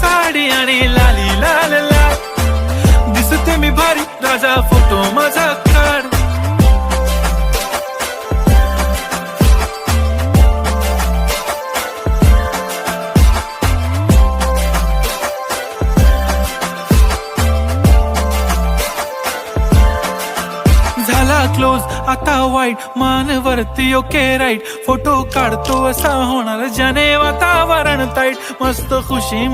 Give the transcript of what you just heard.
साडी आणि लाली लाल ला दिसते मी भारी राजा फोटो माझा काढ. झाला क्लोज आता वाईट मान वरती ओके राईट फोटो काढतो असा होणार ज्याने वातावरण ताईट मस्त खुशी